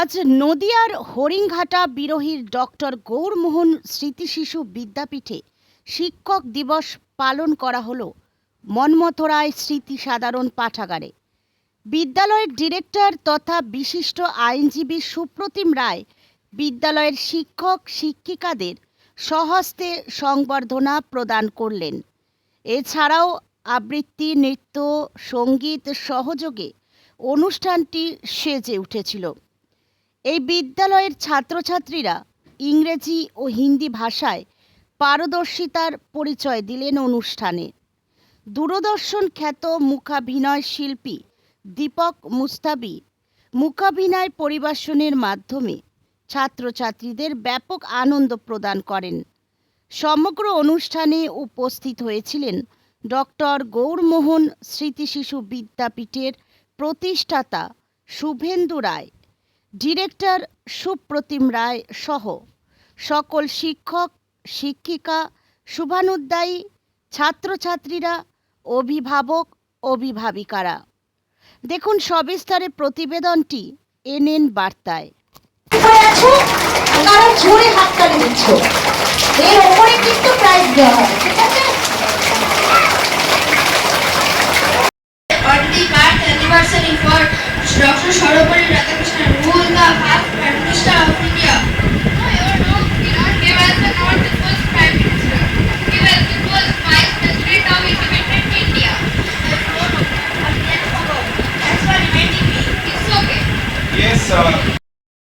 আজ নদিয়ার হরিংঘাটা বিরোহীর ডক্টর গৌরমোহন স্মৃতিশিশু বিদ্যাপীঠে শিক্ষক দিবস পালন করা হলো মন্মথরায় স্মৃতি সাধারণ পাঠাগারে। বিদ্যালয়ের ডিরেক্টর তথা বিশিষ্ট আইনজীবী সুপ্রতিম রায় বিদ্যালয়ের শিক্ষক শিক্ষিকাদের স্বহস্তে সংবর্ধনা প্রদান করলেন। এছাড়াও আবৃত্তি, নৃত্য, সংগীত সহযোগে অনুষ্ঠানটি সেজে উঠেছিল। এই বিদ্যালয়ের ছাত্রছাত্রীরা ইংরেজি ও হিন্দি ভাষায় পারদর্শিতার পরিচয় দিলেন অনুষ্ঠানে। দূরদর্শন খ্যাত মুখাভিনয় শিল্পী দীপক মুস্তাবি মুখাভিনয় পরিবেশনের মাধ্যমে ছাত্রছাত্রীদের ব্যাপক আনন্দ প্রদান করেন। সমগ্র অনুষ্ঠানে উপস্থিত হয়েছিলেন ডক্টর গৌরমোহন স্মৃতিশিশু বিদ্যাপীঠের প্রতিষ্ঠাতা শুভেন্দু রায়। ডিরেক্টর সুপ্রতিম রায় সহ সকল শিক্ষক, শিক্ষিকা শুভানুদ্দায়ী ছাত্রছাত্রীরা, অভিভাবক, অভিভাবিকারা। দেখুন সবিস্তারে প্রতিবেদনটি এনএন বার্তায়। তারা জোরে হাততালি দিচ্ছ। এর ওপরে কিন্তু প্রাইজ দেওয়া হবে।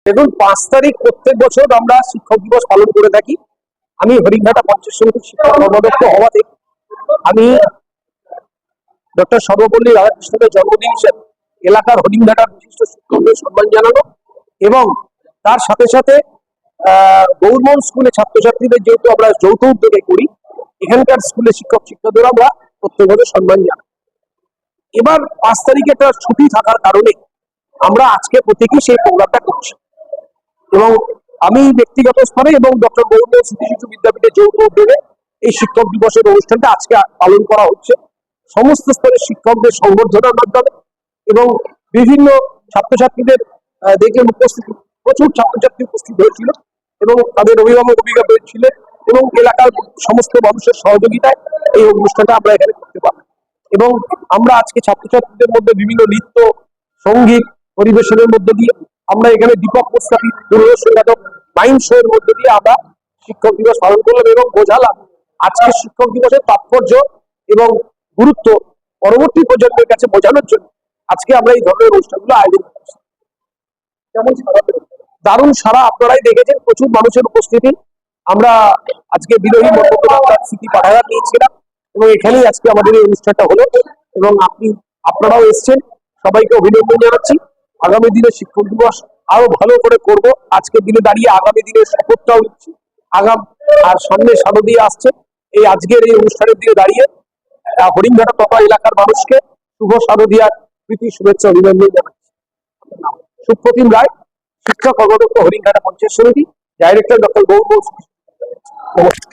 দেখুন, পাঁচ তারিখ প্রত্যেক বছর আমরা শিক্ষক দিবস পালন করে থাকি। আমি হরিঘাটা পঞ্চায়েত সমিতির শিক্ষক কর্মদক্ষ হওয়াতে আমি ডক্টর সর্বপল্লী রাধাকৃষ্ণনের জন্মদিন হিসেবে এলাকার হরিণঘাটার বিশিষ্ট শিক্ষকদের সম্মান জানানো এবং তার সাথে সাথে গৌরমোহন স্কুলে ছাত্রছাত্রীদের যেহেতু আমরা যৌথ উদ্যোগে করি, এখানকার স্কুলে শিক্ষক শিক্ষকদের আমরা প্রত্যেকভাবে সম্মান জানাই। এবার পাঁচ তারিখে একটা ছুটি থাকার কারণে আমরা আজকে প্রত্যেকেই সেই প্রোগ্রামটা করছি। এবং আমি ব্যক্তিগত স্তরে এবং ডক্টর গৌরব শিশু বিদ্যাপীঠের যৌথ উদ্যোগে এই শিক্ষক দিবসের অনুষ্ঠানটা আজকে পালন করা হচ্ছে। সমস্ত স্তরের শিক্ষকদের সংবর্ধনার মাধ্যমে এবং বিভিন্ন ছাত্রছাত্রীদের দেখলেন উপস্থিত, প্রচুর ছাত্রছাত্রী উপস্থিত হয়েছিল এবং তাদের অভিভাবক অভিজ্ঞতা ছিলেন এবং এলাকার সমস্ত মানুষের সহযোগিতায় এই অনুষ্ঠানটা আমরা এখানে করতে পারব এবং আমরা আজকে ছাত্রছাত্রীদের মধ্যে বিভিন্ন নৃত্য, সংগীত পরিবেশনের মধ্যে দিয়ে আমরা এখানে দীপক প্রস্তাবী দূরদর্শন মাইন্ড শো এর মধ্যে দিয়ে আমরা শিক্ষক দিবস পালন করলাম এবং বোঝালাম আজকে শিক্ষক দিবসের তাৎপর্য এবং গুরুত্ব পরবর্তী প্রজন্মের কাছে বোঝানোর জন্য আজকে আমরা এই ধরনের অনুষ্ঠানগুলো আয়োজন করছি। দারুণ সারা, আপনারাই দেখেছেন, প্রচুর মানুষের উপস্থিতি। আমরা আজকে বিরোহী মন্ত্রণালয় স্মৃতি পাঠাগার নিয়েছিলাম এবং এখানেই আজকে আমাদের এই অনুষ্ঠানটা হলো এবং আপনি, আপনারাও এসছেন। সবাইকে অভিনন্দন জানাচ্ছি। আগামী দিনে শিক্ষক দিবস আরও ভালো করে করব। আজকের দিনে দাঁড়িয়ে আগামী দিনের শপথটাও নিচ্ছি। আগাম আর সামনে শারদীয় আসছে। এই আজকের এই অনুষ্ঠানের দিনে দাঁড়িয়ে হরিণঘাটা তথা এলাকার মানুষকে শুভ শারদীয়ার প্রীতি, শুভেচ্ছা, অভিনন্দন জানাচ্ছি। সুপ্রতিম রায়, শিক্ষা কর্মদক্ষ হরিণঘাটা পঞ্চায়েত সমিতি, ডাইরেক্টর ডক্টর গৌরব নমস্কার।